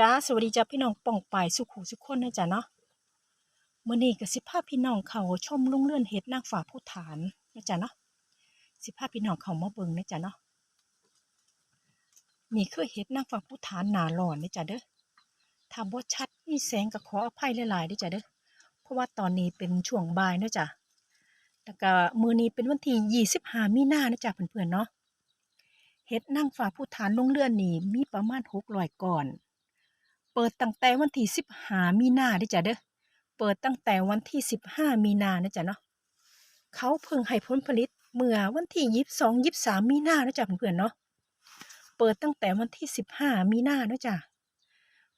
จ้าสวัสดีจ้าพี่น้องป่องปายสุขุสุขคนนะจ๊ะเนาะเมื้อนี้ก็สิพาพี่น้องเขาชมลุ่งเลื่อนเฮ็ดนางฟ้าผู้ฐานนะจ๊ะเนาะสิพาพี่น้องเขามาเบิ่งนะจ๊ะเนาะนี่คือเฮ็ดนางฟ้าผู้ฐานหนาหลอนนะจ๊ะเด้อถ้าบ่ชัดมีแสงก็ขออภัยหลายๆด้จ้ะเด้อเพราะว่าตอนนี้เป็นช่วงบ่ายนะจ้ะแล้วก็มื้อนี้เป็นวันที่25มีนานะจ๊ะเพื่อนๆเนาะเฮ็ดนางฟ้าผู้ฐานลงเรือนนี่มีประมาณ600ก่อน เปิดตั้งแต่วันที่15มีนาด้จ้ะเด้อ เปิดตั้งแต่วันที่15มีนานะจ๊ะเนาะ เขาเพิ่งให้ผลผลิตเมื่อวันที่22 23มีนานะจ๊ะเพื่อนๆเนาะ เปิดตั้งแต่วันที่15มีนานาะจ้ะ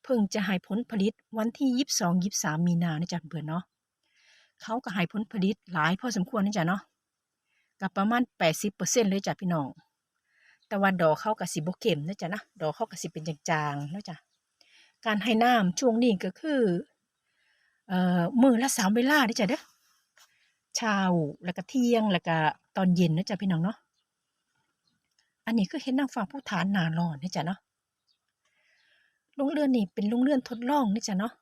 เพิ่งจะให้ผลผลิตวันที่22 23มีนานะจ๊ะเพื่อนๆเนาะ เขาก็ให้ผลผลิตหลายพอสมควรนะจ๊ะเนาะก็ประมาณ80%เปอร์เซ็นเลยจ้ะพี่น้องแต่ว่าดอกเขาก็สิบ่เข้มนะจ๊ะนะดอกเขาก็สิเป็นจางๆนะจ้ะ การให้น้ำช่วงนี้ก็คือเอ่อมือละสามเวลาเด้จ้ะเด้อเช้าแล้วก็เที่ยงแล้วก็ตอนเย็นนะจ๊ะพี่น้องเนาะอันนี้คือเฮ็ดนางฟ้าผู้ฐานน้าร้อนนะจ๊ะเนาะโรงเรือนนี่เป็นโรงเรือนทดลองนะจ๊ะเนาะ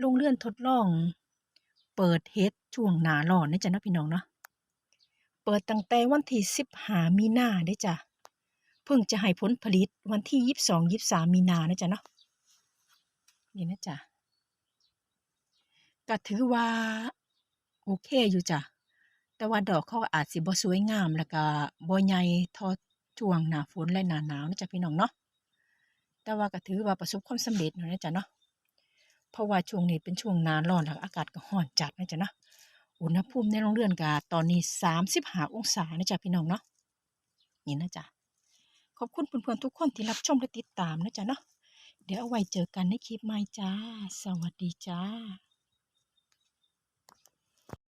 โรงเรือนทดลอง เปิดเฮ็ดช่วงหน้าร้อนนะจ๊ะเนาะพี่น้องเนาะเปิดตั้งแต่วันที่15มีนาเด้จ้ะเพิ่งจะให้ผลผลิตวันที่22 23มีนานะจ๊ะเนาะ นี่นะจ๊ะก็ถือว่า โอเคอยู่จ้ะ แต่ว่าดอกเขาอาจสิบ่สวยงามแล้วก็บ่ใหญ่ท่าช่วงหน้าฝนและหน้าหนาวนะจ๊ะพี่น้องเนาะ แต่ว่าก็ถือว่าประสบความสำเร็จแล้วนะจ๊ะเนาะ เพราะว่าช่วงนี้เป็นช่วงหน้าร้อนแล้วอากาศก็ร้อนจัดนะจ๊ะเนาะ อุณหภูมิในโรงเรือนก็ตอนนี้35องศานะจ๊ะพี่น้องเนาะ นี่นะจ๊ะ ขอบคุณเพื่อนๆทุกคนที่รับชมและติดตามนะจ๊ะเนาะ เดี๋ยวเอาไว้เจอกันในคลิปใหม่จ้า สวัสดีจ้า